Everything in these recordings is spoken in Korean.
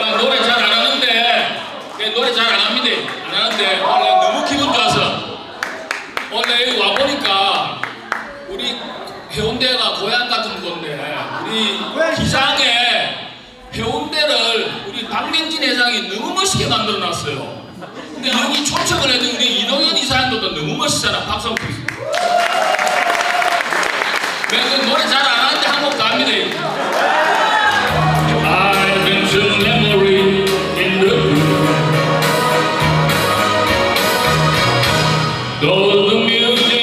아, 노래 잘 안 하는데 예, 노래 잘 안 합니다. 안 하는데 원래 너무 기분 좋아서 원래 여기 와 보니까 우리 해운대가 고향 같은 건데 우리 기장에 해운대를 우리 박민진 회장이 너무 멋있게 만들어 놨어요. 근데 여기 초청을 해도 우리 이동현 이사님도 너무 멋있잖아. 박수 한번 주세요. 그 노래 잘 안 하는데 한곡 갑니다. beautiful.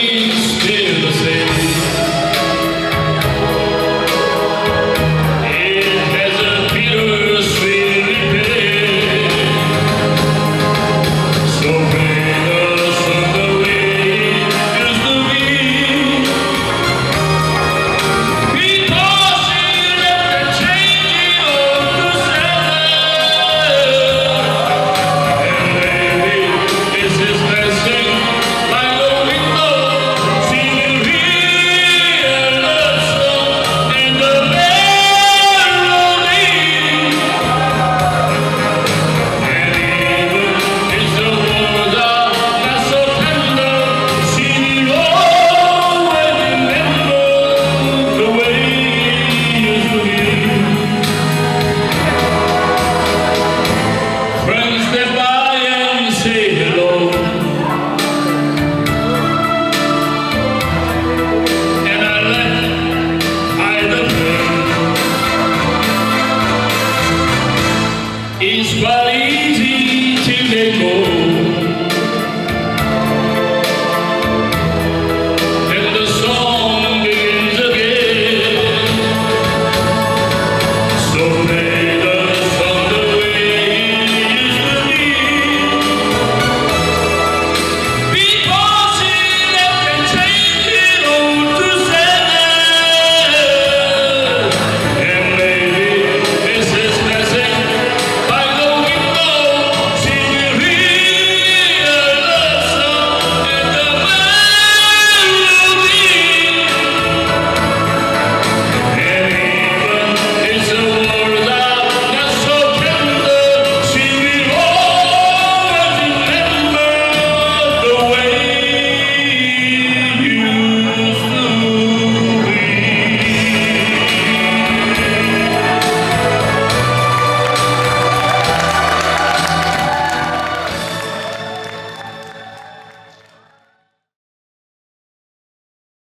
It's not easy.